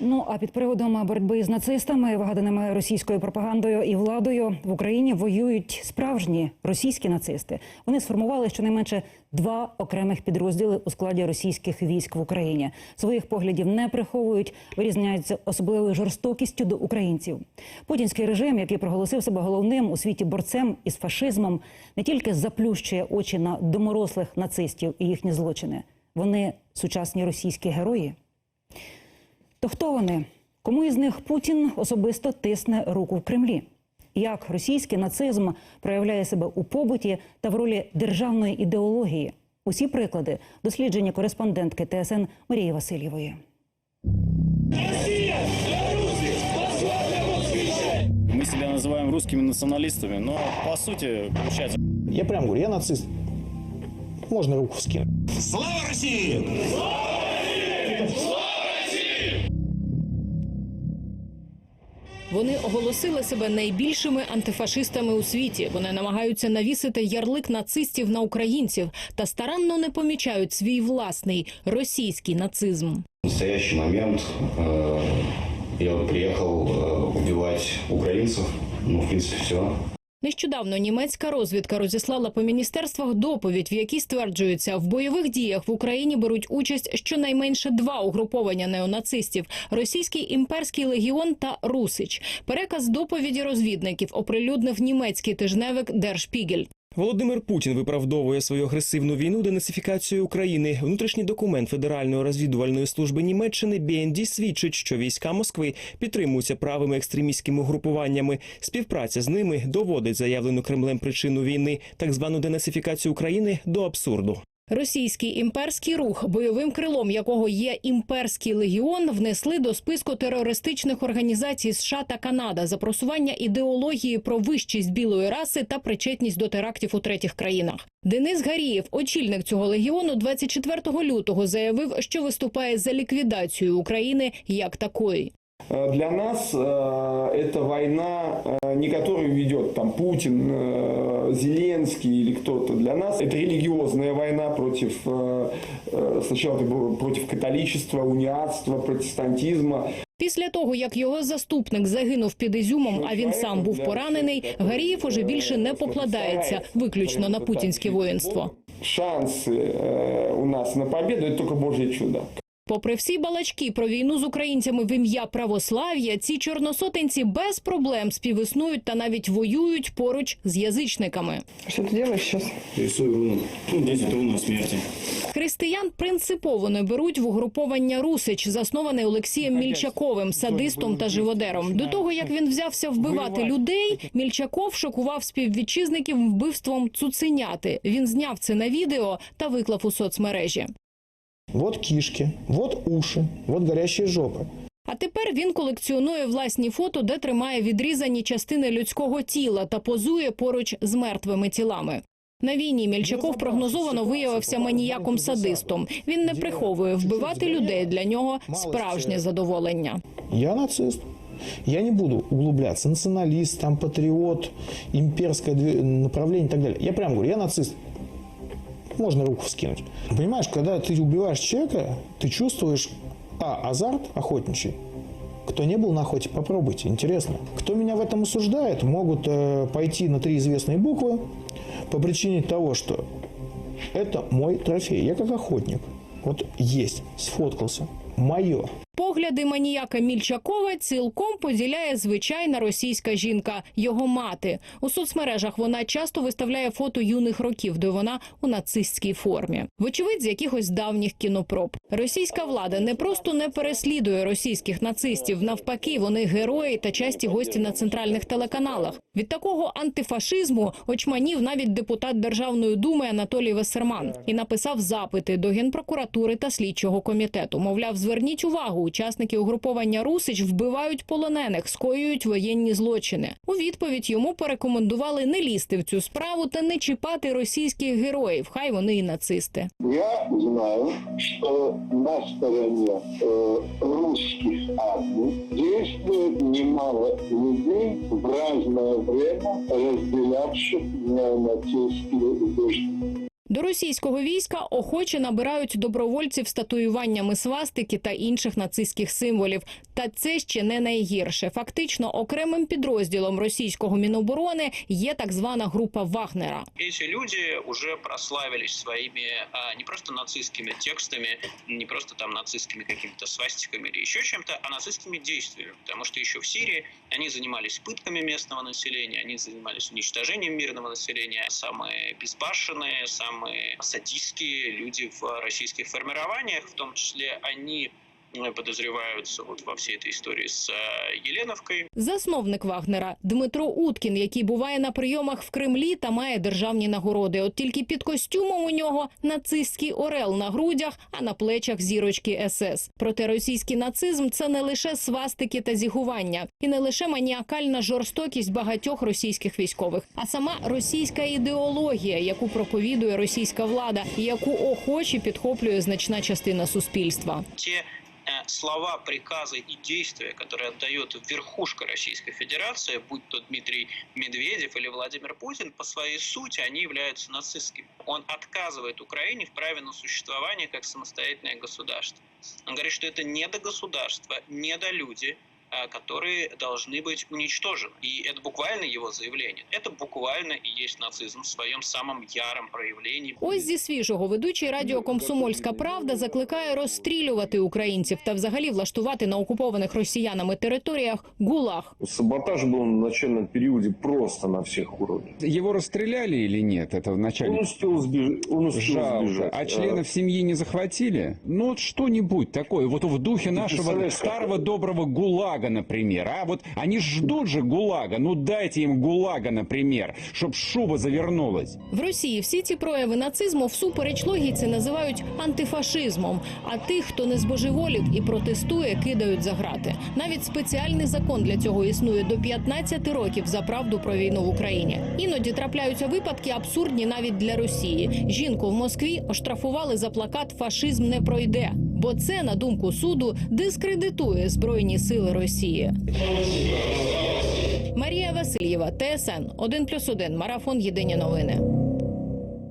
Ну а під приводом боротьби з нацистами, вигаданими російською пропагандою і владою в Україні воюють справжні російські нацисти. Вони сформували щонайменше два окремих підрозділи у складі російських військ в Україні. Своїх поглядів не приховують, вирізняються особливою жорстокістю до українців. Путінський режим, який проголосив себе головним у світі борцем із фашизмом, не тільки заплющує очі на доморослих нацистів і їхні злочини. Вони сучасні російські герої. То хто вони? Кому із них Путін особисто тисне руку в Кремлі? Як російський нацизм проявляє себе у побуті та в ролі державної ідеології? Усі приклади дослідження кореспондентки ТСН Марії Васильєвої. Мы себя называем русскими националистами, но по сути, получается, Я прям говорю, я нацист. Можно руку вскинуть. Слава России! Вони оголосили себе найбільшими антифашистами у світі. Вони намагаються навісити ярлик нацистів на українців та старанно не помічають свій власний російський нацизм. Настоящий момент э, я приїхав э, українців. Ну, в принципі, все. Нещодавно німецька розвідка розіслала по міністерствах доповідь, в якій стверджується, в бойових діях в Україні беруть участь щонайменше два угруповання неонацистів: російський імперський легіон та Русич. Переказ доповіді розвідників оприлюднив німецький тижневик Spiegel. Володимир Путін виправдовує свою агресивну війну денацифікацією України. Внутрішній документ Федеральної розвідувальної служби Німеччини BND свідчить, що війська Москви підтримуються правими екстремістськими групуваннями. Співпраця з ними доводить заявлену Кремлем причину війни, так звану денацифікацію України, до абсурду. Російський імперський рух, бойовим крилом якого є імперський легіон, внесли до списку терористичних організацій США та Канада за просування ідеології про вищість білої раси та причетність до терактів у третіх країнах. Денис Гарієв, очільник цього легіону, 24 лютого заявив, що виступає за ліквідацію України як такої. Э, Для нас э, это война, э, не которую ведет там Путин, э, Зеленский или кто-то. Для нас это религиозная война против, э, э, сначала это было против католичества, униатства, протестантизма. Після того, як його заступник загинув під Ізюмом, а він сам був поранений, Гарієв уже більше не покладається виключно на путінське воїнство. Шансы э, у нас на победу это только Божье чудо. Попри всі балачки про війну з українцями в ім'я православ'я, ці чорносотенці без проблем співіснують та навіть воюють поруч з язичниками. Что ты делаешь сейчас? Рисую руну. ну, 10 руна смерти. Християн принципово не беруть в угруповання Русич, засноване Олексієм Мільчаковим, садистом та живодером. До того як він взявся вбивати людей, Мільчаков шокував співвітчизників вбивством цуценяти. Він зняв це на відео та виклав у соцмережі. Вот кишки, вот уши, вот горящие жопы. А тепер він колекціонує власні фото, де тримає відрізані частини людського тіла та позує поруч з мертвими тілами. На війні Мільчаков прогнозовано виявився маніяком-садистом. Він не приховує вбивати людей для нього справжнє задоволення. Я нацист. Я не буду углубляться. Националист, там, патриот, имперское направление и так далее. Я прям говорю, я нацист. Можно руку вскинуть. Понимаешь, когда ты убиваешь человека, ты чувствуешь, а, азарт охотничий. Кто не был на охоте, попробуйте, интересно. Кто меня в этом осуждает, могут э, пойти на три известные буквы по причине того, что это мой трофей. Я как охотник. Вот есть, сфоткался. Мое. Погляди маніяка Мільчакова цілком поділяє звичайна російська жінка, його мати. У соцмережах вона часто виставляє фото юних років, де вона у нацистській формі. Вочевидь, з якихось давніх кінопроб. Російська влада не просто не переслідує російських нацистів. Навпаки, вони герої та часті гості на центральних телеканалах. Від такого антифашизму очманів навіть депутат Державної думи Анатолій Весерман і написав запити до генпрокуратури та слідчого комітету. Мовляв, зверніть увагу, учасники угруповання Русич вбивають полонених, скоюють воєнні злочини. У відповідь йому порекомендували не лізти в цю справу та не чіпати російських героїв. Хай вони і нацисти. Я знаю, что на стороне э, русских армий действует немало людей в разное время разделявших неонацистские убеждения. До російського війська охоче набирають добровольців з татуюваннями свастики та інших нацистських символів. Та це ще не найгірше. Фактично, окремим підрозділом російського міноборони є так звана група Вагнера. Эти люди уже прославились своими а, не просто нацистскими текстами, не просто там нацистскими какими-то свастиками или еще чем-то, а нацистскими действиями. Потому что еще в Сирии они занимались пытками местного населения, они занимались уничтожением мирного населения. Самые безбашенные, самые садистские люди в российских формированиях, в том числе они подозреваются вот во всей этой истории с э, Еленовкой. Засновник Вагнера Дмитро Уткін, який буває на прийомах в Кремлі та має державні нагороди. От тільки під костюмом у нього нацистський орел на грудях, а на плечах зірочки СС. Проте російський нацизм це не лише свастики та зігування, і не лише маніакальна жорстокість багатьох російських військових, а сама російська ідеологія, яку проповідує російська влада, і яку охоче підхоплює значна частина суспільства. те э, слова, приказы и действия, которые отдает верхушка Российской Федерации, будь то Дмитрий Медведев или Владимир Путин, по своей сути они являются нацистскими. Он отказывает Украине в праве на существование как самостоятельное государство. Он говорит, что это недогосударство, недолюди, э, которые должны быть уничтожены. И это буквально его заявление. Это буквально и есть нацизм в своем самом яром проявлении. Ось зі свіжого ведучий радіо Комсомольська Правда закликає розстрілювати українців та взагалі влаштувати на окупованих росіянами територіях гулаг. Саботаж был на начальном периоде просто на всех уровнях. Его расстреляли или нет? Это в Он начале. успел, сбеж- он успел Жалко. сбежать. А членов семьи не захватили? Ну, вот что-нибудь такое. Вот в духе нашего представляешь, старого как- доброго ГУЛАГа, например. А вот они ждут же ГУЛАГа. Ну, дайте им ГУЛАГа, например, чтоб шуба завернулась. В Росії всі ці прояви нацизму всупереч логіці називають антифашизмом. А тих, хто не збожеволів і протестує, кидають за грати. Навіть спеціальний закон для цього існує до 15 років за правду про війну в Україні. Іноді трапляються випадки абсурдні навіть для Росії. Жінку в Москві оштрафували за плакат Фашизм не пройде. Бо це, на думку суду, дискредитує збройні сили Росії. Марія Васильєва, ТСН 1+,1, Марафон Єдині новини.